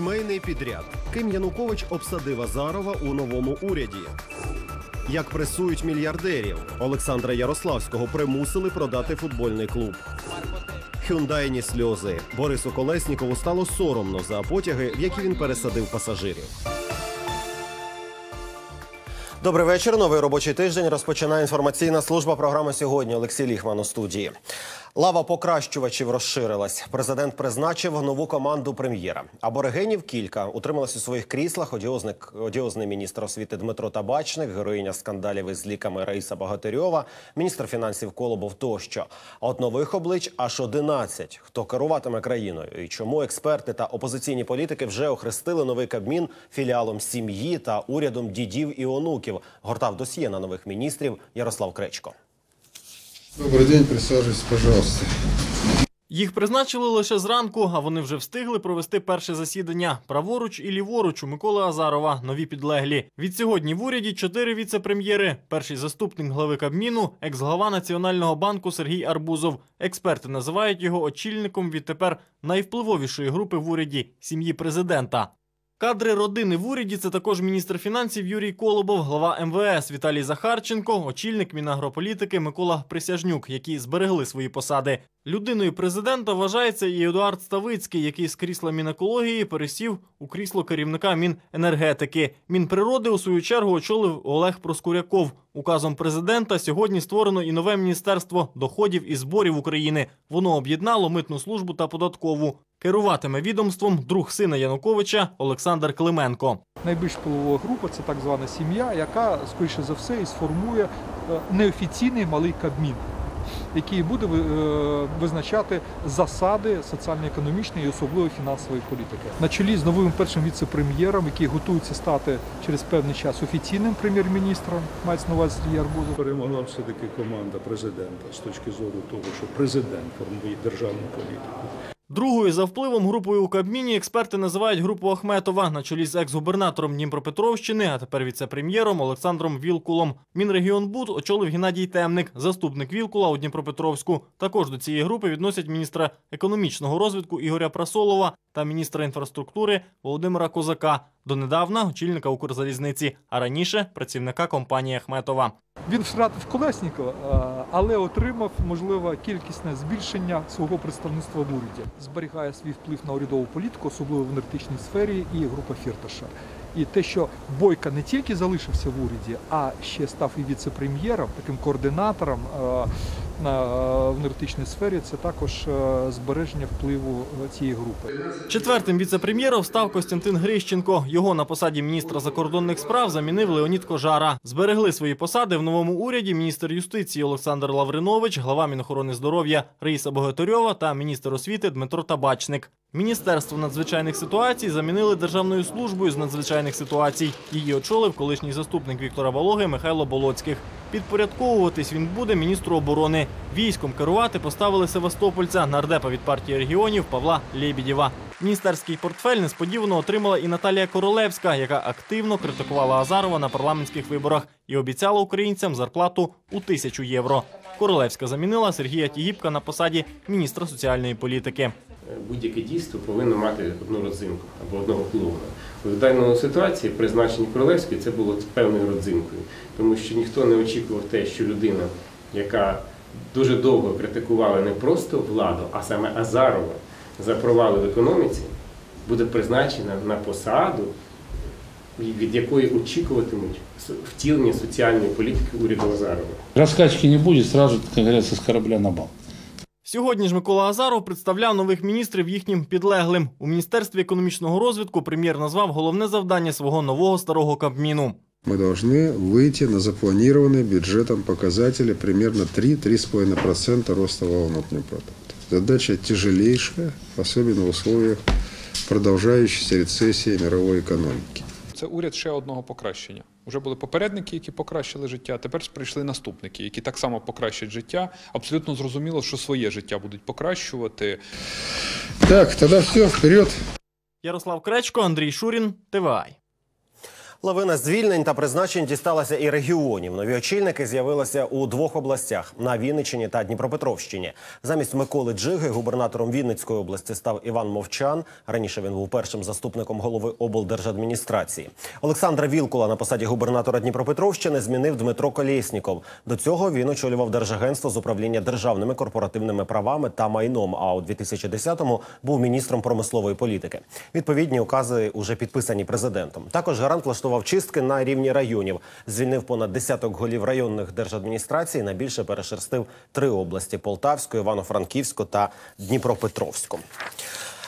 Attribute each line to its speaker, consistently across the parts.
Speaker 1: Сімейний підряд. Ким Янукович обсадив Азарова у новому уряді. Як пресують мільярдерів, Олександра Ярославського примусили продати футбольний клуб. Хюндайні сльози. Борису Колеснікову стало соромно за потяги, в які він пересадив пасажирів. Добрий вечір. Новий робочий тиждень розпочинає інформаційна служба програми сьогодні. Олексій Ліхман у студії. Лава покращувачів розширилась. Президент призначив нову команду прем'єра. Аборигенів кілька утрималась у своїх кріслах. Одіозник, одіозний міністр освіти Дмитро Табачник, героїня скандалів із ліками Раїса Багатирьова, міністр фінансів Колобов тощо. А от нових облич аж 11. Хто керуватиме країною і чому експерти та опозиційні політики вже охрестили новий кабмін філіалом сім'ї та урядом дідів і онуків. Гортав досьє на нових міністрів Ярослав Кречко.
Speaker 2: Добрый день, присаживайтесь, пожалуйста.
Speaker 3: Їх призначили лише зранку, а вони вже встигли провести перше засідання. Праворуч і ліворуч у Миколи Азарова нові підлеглі. Від сьогодні в уряді чотири віце-прем'єри. Перший заступник глави Кабміну, екс-глава Національного банку Сергій Арбузов. Експерти називають його очільником відтепер найвпливовішої групи в уряді сім'ї президента. Кадри родини в уряді це також міністр фінансів Юрій Колобов, глава МВС Віталій Захарченко, очільник Мінагрополітики Микола Присяжнюк, які зберегли свої посади. Людиною президента вважається і Едуард Ставицький, який з крісла Мінекології пересів у крісло керівника Міненергетики. Мінприроди, у свою чергу, очолив Олег Проскуряков. Указом президента сьогодні створено і нове міністерство доходів і зборів України. Воно об'єднало митну службу та податкову. Керуватиме відомством друг сина Януковича Олександр Клименко.
Speaker 4: Найбільш впливова група це так звана сім'я, яка, скоріше за все, і сформує е, неофіційний малий кабмін, який буде е, визначати засади соціально-економічної і особливо фінансової політики. На чолі з новим першим віце-прем'єром, який готується стати через певний час офіційним прем'єр-міністром, мається на увазі Сергій Арбузов.
Speaker 5: Перемогла все-таки команда президента з точки зору того, що президент формує державну політику.
Speaker 3: Другою за впливом групою у Кабміні експерти називають групу Ахметова на чолі з екс-губернатором Дніпропетровщини, а тепер віце-прем'єром Олександром Вілкулом. Мінрегіонбуд очолив Геннадій Темник, заступник Вілкула у Дніпропетровську. Також до цієї групи відносять міністра економічного розвитку Ігоря Прасолова та міністра інфраструктури Володимира Козака. Донедавна очільника Укрзалізниці, а раніше працівника компанії Ахметова.
Speaker 4: Він втратив Колеснікова, е, але отримав, можливо, кількісне збільшення свого представництва в уряді. Зберігає свій вплив на урядову політику, особливо в енергетичній сфері, і група Фірташа. І те, що Бойко не тільки залишився в уряді, а ще став і віце-прем'єром, таким координатором е, в енергетичній сфері, це також е, збереження впливу е, цієї групи.
Speaker 3: Четвертим віце-прем'єром став Костянтин Грищенко. Його на посаді міністра закордонних справ замінив Леонід Кожара. Зберегли свої посади в новому уряді міністр юстиції Олександр Лавринович, глава Мінохорони здоров'я Раїса Богатирьова та міністр освіти Дмитро Табачник. Міністерство надзвичайних ситуацій замінили державною службою з надзвичайних ситуацій. Її очолив колишній заступник Віктора Вологи Михайло Болоцьких. Підпорядковуватись він буде міністру оборони. Військом керувати поставили Севастопольця, нардепа від партії регіонів Павла Лєбідєва. Міністерський портфель несподівано отримала і Наталія Королевська, яка активно критикувала Азарова на парламентських виборах і обіцяла українцям зарплату у тисячу євро. Королевська замінила Сергія Тігіпка на посаді міністра соціальної політики.
Speaker 6: Будь-яке дійство повинно мати одну родзинку або одного клоуна. В даній ситуації призначення Королевської це було певною родзинкою, тому що ніхто не очікував те, що людина, яка дуже довго критикувала не просто владу, а саме Азарова за провали в економіці, буде призначена на посаду, від якої очікуватимуть втілення соціальної політики уряду Азарова.
Speaker 7: Раскачки не будет, сразу, как говорится, с корабля на бал.
Speaker 3: Сьогодні ж Микола Азаров представляв нових міністрів їхнім підлеглим. У міністерстві економічного розвитку прем'єр назвав головне завдання свого нового старого кабміну.
Speaker 2: Мы должны выйти на запланированные бюджетом показатели примерно 3-3,5% роста валового внутреннего продукта. Задача тяжелейшая, особенно в условиях продолжающейся рецессии мировой экономики.
Speaker 8: Це уряд ще одного покращення. Уже були попередники, які покращили життя. Тепер прийшли наступники, які так само покращать життя. Абсолютно зрозуміло, що своє життя будуть покращувати.
Speaker 2: Так, тоді все, вперед!
Speaker 3: Ярослав Кречко, Андрій Шурін, ТВАЙ.
Speaker 1: Лавина звільнень та призначень дісталася і регіонів. Нові очільники з'явилися у двох областях на Вінниччині та Дніпропетровщині. Замість Миколи Джиги губернатором Вінницької області став Іван Мовчан. Раніше він був першим заступником голови облдержадміністрації. Олександра Вілкула на посаді губернатора Дніпропетровщини змінив Дмитро Колєсніков. До цього він очолював Держагентство з управління державними корпоративними правами та майном. А у 2010-му був міністром промислової політики. Відповідні укази уже підписані президентом. Також гарант влаштував чистки на рівні районів. Звільнив понад десяток голів районних держадміністрацій. Найбільше перешерстив три області: Полтавську, Івано-Франківську та Дніпропетровську.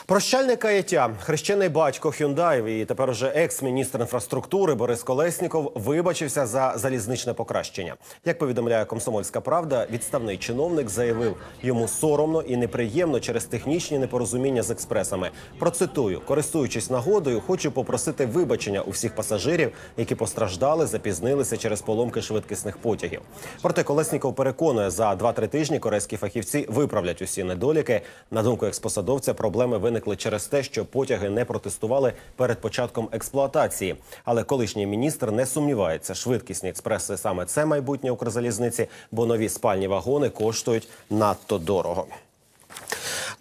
Speaker 1: Прощальне каяття. Хрещений батько Хюндаєв і тепер уже екс-міністр інфраструктури Борис Колесніков вибачився за залізничне покращення. Як повідомляє Комсомольська правда, відставний чиновник заявив, йому соромно і неприємно через технічні непорозуміння з експресами. Процитую, користуючись нагодою, хочу попросити вибачення у всіх пасажирів, які постраждали, запізнилися через поломки швидкісних потягів. Проте Колесніков переконує, за 2-3 тижні корейські фахівці виправлять усі недоліки. На думку експосадовця, проблеми виникли через те, що потяги не протестували перед початком експлуатації. Але колишній міністр не сумнівається, швидкісні експреси саме це майбутнє Укрзалізниці, бо нові спальні вагони коштують надто дорого.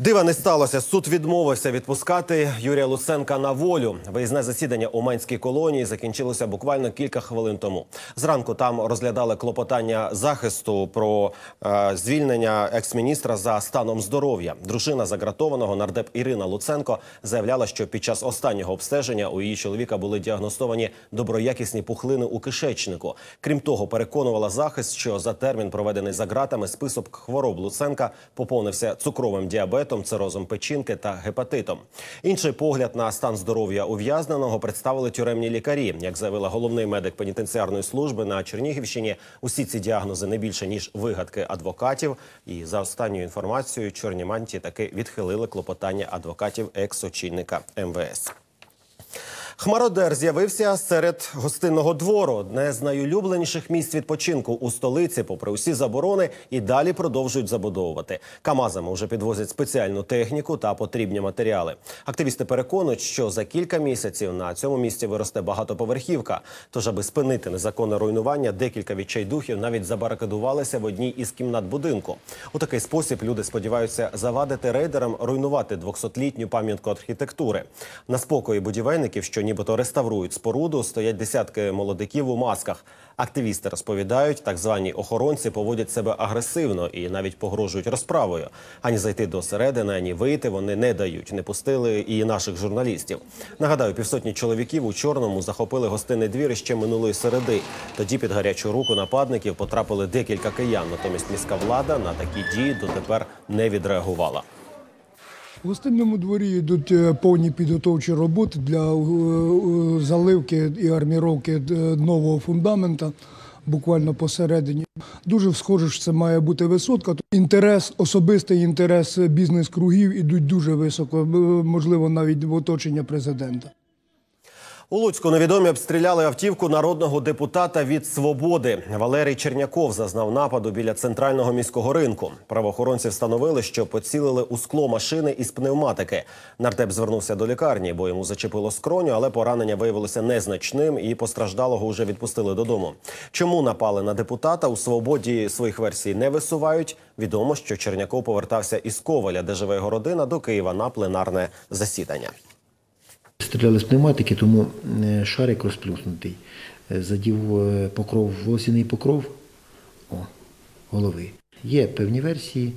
Speaker 1: Дива не сталося. Суд відмовився відпускати Юрія Луценка на волю. Виїзне засідання у Манській колонії закінчилося буквально кілька хвилин тому. Зранку там розглядали клопотання захисту про е, звільнення екс-міністра за станом здоров'я. Дружина загратованого нардеп Ірина Луценко заявляла, що під час останнього обстеження у її чоловіка були діагностовані доброякісні пухлини у кишечнику. Крім того, переконувала захист, що за термін, проведений за ґратами, список хвороб Луценка поповнився цукровим діабетом, цирозом печінки та гепатитом. Інший погляд на стан здоров'я ув'язненого представили тюремні лікарі. Як заявила головний медик пенітенціарної служби на Чернігівщині, усі ці діагнози не більше ніж вигадки адвокатів. І за останньою інформацією, чорні мантії таки відхилили клопотання адвокатів екс-очільника МВС. Хмародер з'явився серед гостинного двору, одне з найулюбленіших місць відпочинку у столиці, попри усі заборони, і далі продовжують забудовувати. Камазами вже підвозять спеціальну техніку та потрібні матеріали. Активісти переконують, що за кілька місяців на цьому місці виросте багатоповерхівка. Тож, аби спинити незаконне руйнування, декілька відчайдухів навіть забарикадувалися в одній із кімнат будинку. У такий спосіб люди сподіваються завадити рейдерам руйнувати 200-літню пам'ятку архітектури. На спокої будівельників, що нібито реставрують споруду, стоять десятки молодиків у масках. Активісти розповідають, так звані охоронці поводять себе агресивно і навіть погрожують розправою. Ані зайти до середини, ані вийти вони не дають. Не пустили і наших журналістів. Нагадаю, півсотні чоловіків у чорному захопили гостинний двір ще минулої середи. Тоді під гарячу руку нападників потрапили декілька киян. Натомість міська влада на такі дії дотепер не відреагувала.
Speaker 9: У гостинному дворі йдуть е, повні підготовчі роботи для е, е, заливки і арміровки нового фундамента, буквально посередині. Дуже схоже, що це має бути висотка. Інтерес, особистий інтерес бізнес-кругів ідуть дуже високо, можливо, навіть в оточення президента.
Speaker 1: У Луцьку невідомі обстріляли автівку народного депутата від свободи. Валерій Черняков зазнав нападу біля центрального міського ринку. Правоохоронці встановили, що поцілили у скло машини із пневматики. Нардеп звернувся до лікарні, бо йому зачепило скроню, але поранення виявилося незначним і постраждалого вже відпустили додому. Чому напали на депутата у свободі своїх версій не висувають? Відомо, що Черняков повертався із Коваля, де живе його родина, до Києва на пленарне засідання.
Speaker 10: Стріляли з пневматики, тому е, шарик розплюснутий. Е, Задів е, покров, волосяний покров о, голови. Є певні версії,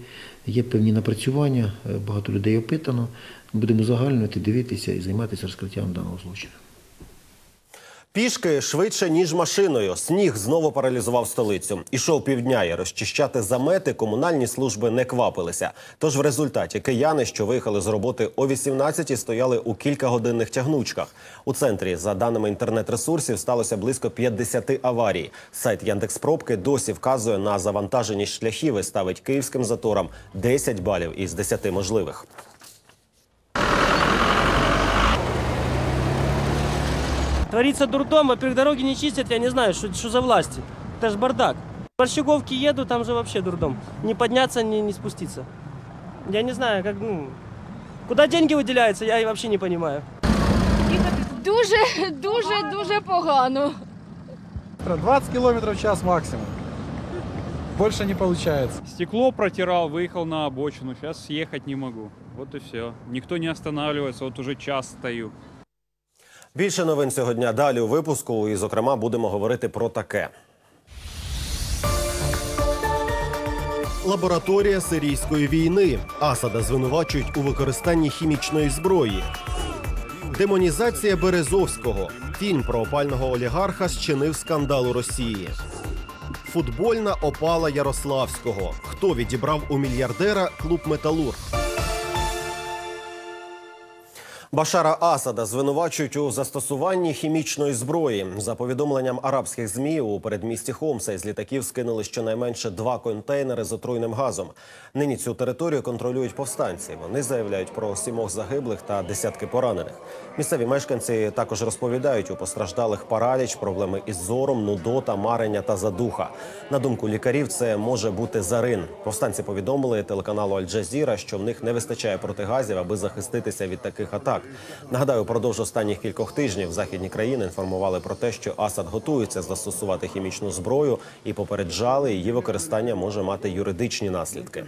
Speaker 10: є певні напрацювання, багато людей опитано. Будемо загальнувати, дивитися і займатися розкриттям даного злочину.
Speaker 1: Пішки швидше ніж машиною. Сніг знову паралізував столицю. Ішов півдня і розчищати замети комунальні служби не квапилися. Тож в результаті кияни, що виїхали з роботи о 18-й, стояли у кількагодинних тягнучках. У центрі, за даними інтернет-ресурсів, сталося близько 50 аварій. Сайт Яндекс.Пробки досі вказує на завантаженість шляхів і ставить київським заторам 10 балів із 10 можливих.
Speaker 11: Творится дурдом, во-первых, дороги не чистят, я не знаю, что, что за власти. Это ж бардак. В Борщаговке еду, там же вообще дурдом. Не подняться, не, не спуститься. Я не знаю, как, ну... Куда деньги выделяются, я и вообще не понимаю.
Speaker 12: Дуже, дуже, дуже погано.
Speaker 13: 20 км в час максимум. Больше не получается.
Speaker 14: Стекло протирал, выехал на обочину. Сейчас съехать не могу. Вот и все. Никто не останавливается, вот уже час стою.
Speaker 1: Більше новин цього дня далі у випуску. І, зокрема, будемо говорити про таке. Лабораторія сирійської війни. Асада звинувачують у використанні хімічної зброї. Демонізація Березовського. Фільм про опального олігарха зчинив скандал у Росії. Футбольна опала Ярославського. Хто відібрав у мільярдера клуб Металург? Башара Асада звинувачують у застосуванні хімічної зброї. За повідомленням арабських змі у передмісті Хомса із літаків скинули щонайменше два контейнери з отруйним газом. Нині цю територію контролюють повстанці. Вони заявляють про сімох загиблих та десятки поранених. Місцеві мешканці також розповідають у постраждалих параліч, проблеми із зором, нудота, марення та задуха. На думку лікарів, це може бути зарин. Повстанці повідомили телеканалу Аль-Джазіра, що в них не вистачає протигазів, аби захиститися від таких атак. Нагадаю, впродовж останніх кількох тижнів західні країни інформували про те, що Асад готується застосувати хімічну зброю і попереджали, її використання може мати юридичні наслідки.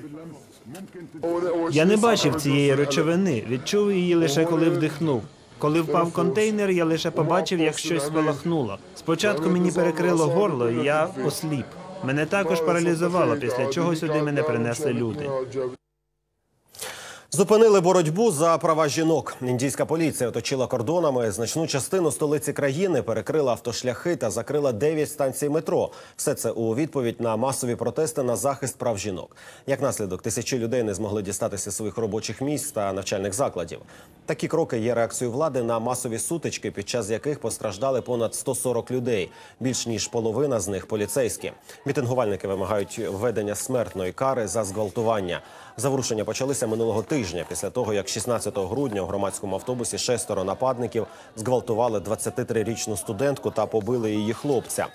Speaker 5: Я не бачив цієї речовини, відчув її лише коли вдихнув. Коли впав контейнер, я лише побачив, як щось спалахнуло. Спочатку мені перекрило горло, і я осліп. Мене також паралізувало, після чого сюди мене принесли люди.
Speaker 1: Зупинили боротьбу за права жінок. Індійська поліція оточила кордонами значну частину столиці країни, перекрила автошляхи та закрила 9 станцій метро. Все це у відповідь на масові протести на захист прав жінок. Як наслідок, тисячі людей не змогли дістатися своїх робочих місць та навчальних закладів. Такі кроки є реакцією влади на масові сутички, під час яких постраждали понад 140 людей. Більш ніж половина з них поліцейські. Мітингувальники вимагають введення смертної кари за зґвалтування. Заворушення почалися минулого тижня після того, як 16 грудня у громадському автобусі шестеро нападників зґвалтували 23-річну студентку та побили її хлопця.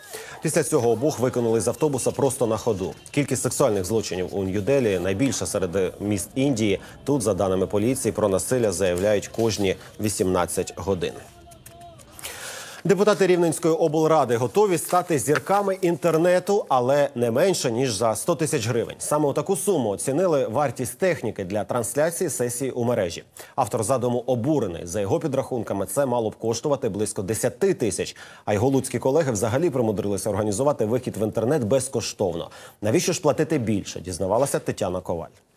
Speaker 1: Після цього обох викинули з автобуса просто на ходу. Кількість сексуальних злочинів у Нью-Делі найбільша серед міст Індії. Тут, за даними поліції, про насилля заявляють кожні 18 годин. Депутати Рівненської облради готові стати зірками інтернету, але не менше ніж за 100 тисяч гривень. Саме у таку суму оцінили вартість техніки для трансляції сесії у мережі. Автор задуму обурений. За його підрахунками, це мало б коштувати близько 10 тисяч. А його луцькі колеги взагалі примудрилися організувати вихід в інтернет безкоштовно. Навіщо ж платити більше? Дізнавалася Тетяна Коваль.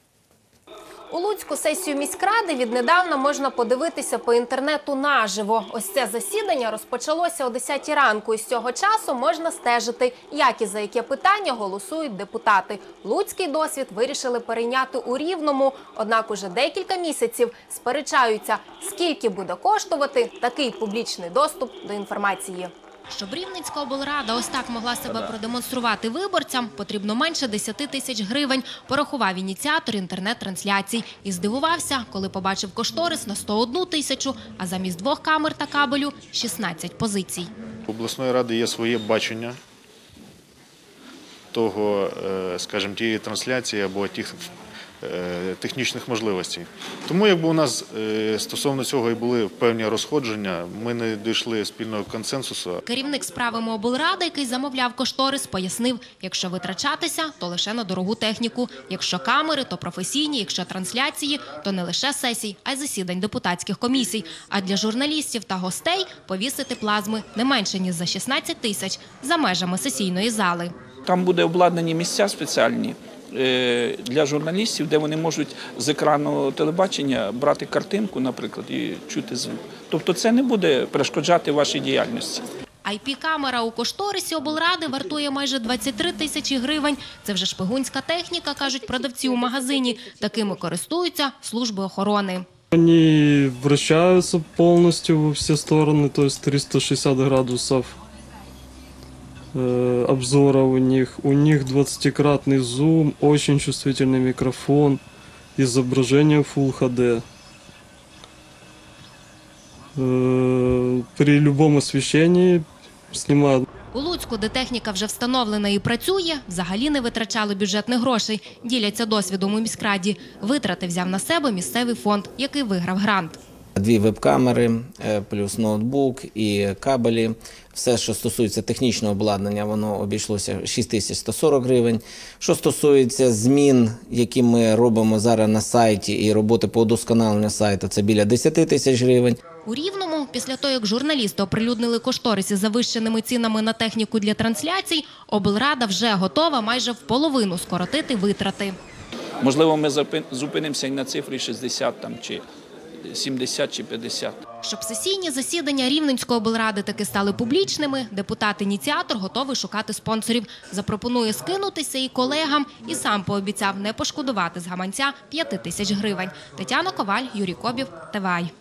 Speaker 15: У Луцьку сесію міськради віднедавна можна подивитися по інтернету наживо. Ось це засідання розпочалося о 10 ранку. І з цього часу можна стежити, як і за яке питання голосують депутати. Луцький досвід вирішили перейняти у рівному. Однак уже декілька місяців сперечаються, скільки буде коштувати такий публічний доступ до інформації.
Speaker 16: Щоб Рівненська облрада ось так могла себе продемонструвати виборцям, потрібно менше 10 тисяч гривень, порахував ініціатор інтернет-трансляцій. І здивувався, коли побачив кошторис на 101 тисячу, а замість двох камер та кабелю – 16 позицій.
Speaker 17: У обласної ради є своє бачення того, е, скажімо, тієї трансляції або тих технічних можливостей. Тому, якби у нас е, стосовно цього і були певні розходження, ми не дійшли спільного консенсусу.
Speaker 16: Керівник справами облради, який замовляв кошторис, пояснив, якщо витрачатися, то лише на дорогу техніку. Якщо камери, то професійні, якщо трансляції, то не лише сесій, а й засідань депутатських комісій. А для журналістів та гостей повісити плазми не менше, ніж за 16 тисяч за межами сесійної зали.
Speaker 18: Там буде обладнані місця спеціальні е, для журналістів, де вони можуть з екрану телебачення брати картинку, наприклад, і чути звук. Тобто це не буде перешкоджати вашій діяльності.
Speaker 16: IP-камера у кошторисі облради вартує майже 23 тисячі гривень. Це вже шпигунська техніка, кажуть продавці у магазині. Такими користуються служби охорони.
Speaker 19: Они вращаются полностью во все стороны, то есть 360 градусов э, обзора у них. У них 20-кратный зум, очень чувствительный микрофон, изображение Full HD. Э, при любом освещении снимают
Speaker 16: У Луцьку, де техніка вже встановлена і працює, взагалі не витрачали бюджетних грошей. Діляться досвідом у міськраді. Витрати взяв на себе місцевий фонд, який виграв грант.
Speaker 20: Дві веб-камери, е, плюс ноутбук і кабелі. Все, що стосується технічного обладнання, воно обійшлося 6140 гривень. Що стосується змін, які ми робимо зараз на сайті, і роботи по удосконаленню сайту, це біля 10 тисяч гривень.
Speaker 16: У Рівному, після того, як журналісти оприлюднили кошторис із завищеними цінами на техніку для трансляцій, облрада вже готова майже в половину скоротити витрати.
Speaker 18: Можливо, ми зупинимося і на цифрі 60 там, чи 70 чи 50.
Speaker 16: Щоб сесійні засідання Рівненської облради таки стали публічними, депутат-ініціатор готовий шукати спонсорів. Запропонує скинутися і колегам, і сам пообіцяв не пошкодувати з гаманця 5 тисяч гривень. Тетяна Коваль, Юрій Кобів, ТВАЙ.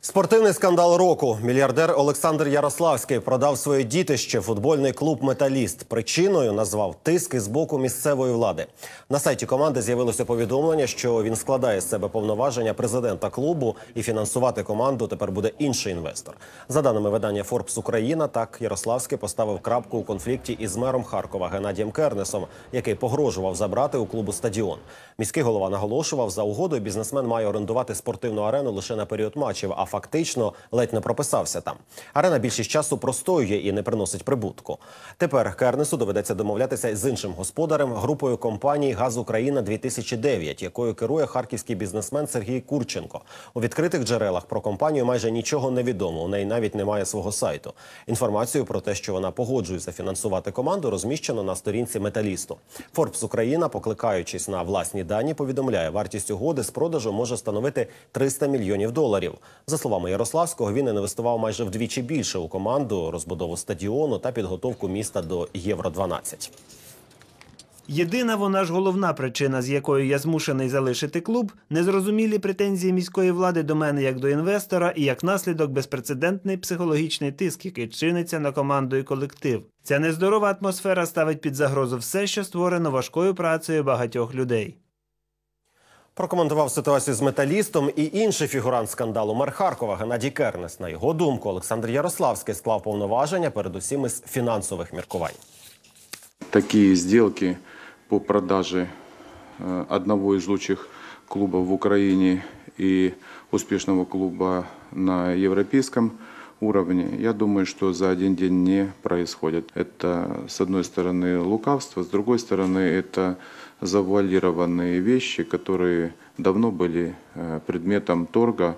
Speaker 1: Спортивний скандал року. Мільярдер Олександр Ярославський продав своє дітище футбольний клуб Металіст. Причиною назвав тиск із боку місцевої влади. На сайті команди з'явилося повідомлення, що він складає з себе повноваження президента клубу і фінансувати команду тепер буде інший інвестор. За даними видання Forbes Україна, так Ярославський поставив крапку у конфлікті із мером Харкова Геннадієм Кернесом, який погрожував забрати у клубу стадіон. Міський голова наголошував, за угодою бізнесмен має орендувати спортивну арену лише на період матчів, а фактично ледь не прописався там. Арена більшість часу простоює і не приносить прибутку. Тепер Кернесу доведеться домовлятися з іншим господарем групою компаній Газ Україна 2009 якою керує харківський бізнесмен Сергій Курченко. У відкритих джерелах про компанію майже нічого не відомо. У неї навіть немає свого сайту. Інформацію про те, що вона погоджується фінансувати команду, розміщено на сторінці металісту. Forbes Україна, покликаючись на власні дані, повідомляє, вартість угоди з продажу може становити 300 мільйонів доларів. За словами Ярославського, він інвестував майже вдвічі більше у команду, розбудову стадіону та підготовку міста до Євро 12
Speaker 5: Єдина вона ж головна причина, з якою я змушений залишити клуб, незрозумілі претензії міської влади до мене як до інвестора і як наслідок безпрецедентний психологічний тиск, який чиниться на команду і колектив. Ця нездорова атмосфера ставить під загрозу все, що створено важкою працею багатьох людей.
Speaker 1: Прокоментував ситуацію з металістом і інший фігурант скандалу мер Харкова Геннадій Кернес. На його думку, Олександр Ярославський склав повноваження передусім із фінансових міркувань.
Speaker 21: такие сделки по продаже э, одного из лучших клубов в Украине и успешного клуба на европейском уровне, я думаю, что за один день не происходит. Это, с одной стороны, лукавство, с другой стороны, это завуалированные вещи, которые давно были э, предметом торга.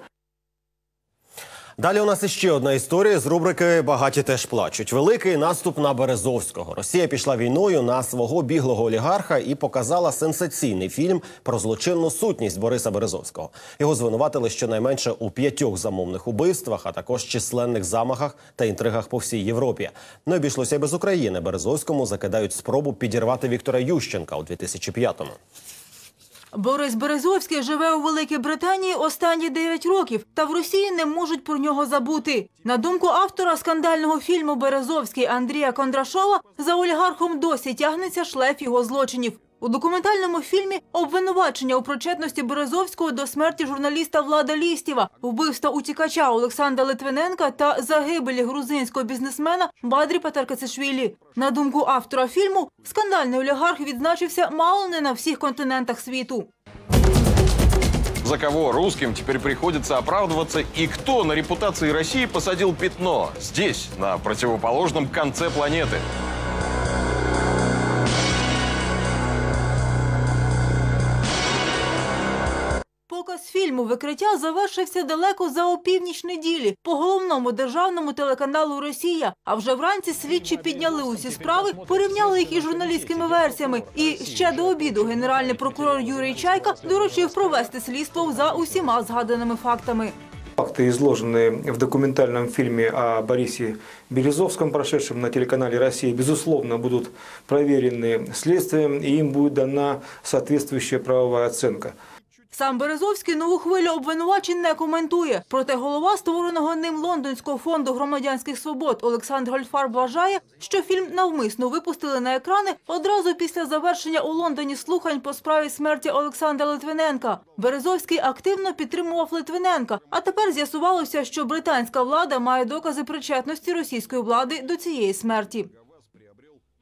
Speaker 1: Далі у нас іще одна історія з рубрики Багаті теж плачуть. Великий наступ на Березовського. Росія пішла війною на свого біглого олігарха і показала сенсаційний фільм про злочинну сутність Бориса Березовського. Його звинуватили щонайменше у п'ятьох замовних убивствах, а також численних замахах та інтригах по всій Європі. Не обійшлося й без України. Березовському закидають спробу підірвати Віктора Ющенка у 2005-му.
Speaker 4: Борис Березовський живе у Великій Британії останні 9 років, та в Росії не можуть про нього забути. На думку автора скандального фільму Березовський Андрія Кондрашова, за олігархом досі тягнеться шлейф його злочинів. У документальному фільмі обвинувачення у причетності Березовського до смерті журналіста Влада Лістєва, вбивства утікача Олександра Литвиненка та загибелі грузинського бізнесмена Бадрі Патаркацишвілі. На думку автора фільму, скандальний олігарх відзначився мало не на всіх континентах світу.
Speaker 22: За кого русским теперь приходится оправдываться и кто на репутации России посадил пятно здесь, на противоположном конце планеты?
Speaker 4: Показ фільму «Викриття» завершився далеко за опівніч неділі по головному державному телеканалу «Росія». А вже вранці слідчі підняли усі справи, порівняли їх із журналістськими версіями. І ще до обіду генеральний прокурор Юрій Чайка доручив провести слідство за усіма згаданими фактами.
Speaker 23: Факты, изложенные в документальном фильме о Борисе Березовском, прошедшем на телеканале «Россия», безусловно, будут проверены следствием, и им будет дана соответствующая правовая оценка.
Speaker 4: Сам Березовський нову хвилю обвинувачень не коментує. Проте голова створеного ним Лондонського фонду громадянських свобод Олександр Гольфар вважає, що фільм навмисно випустили на екрани одразу після завершення у Лондоні слухань по справі смерті Олександра Литвиненка. Березовський активно підтримував Литвиненка, а тепер з'ясувалося, що британська влада має докази причетності російської влади до цієї смерті.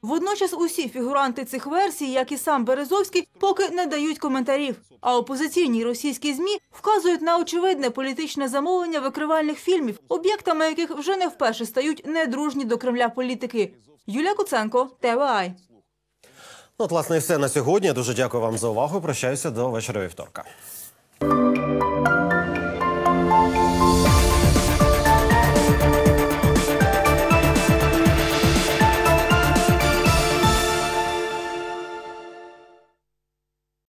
Speaker 4: Водночас усі фігуранти цих версій, як і сам Березовський, поки не дають коментарів. А опозиційні російські змі вказують на очевидне політичне замовлення викривальних фільмів, об'єктами яких вже не вперше стають недружні до Кремля політики. Юлія Куценко, ТВАЙ.
Speaker 1: Ну, от, власне, і все на сьогодні. Дуже дякую вам за увагу. Прощаюся до вечора вівторка.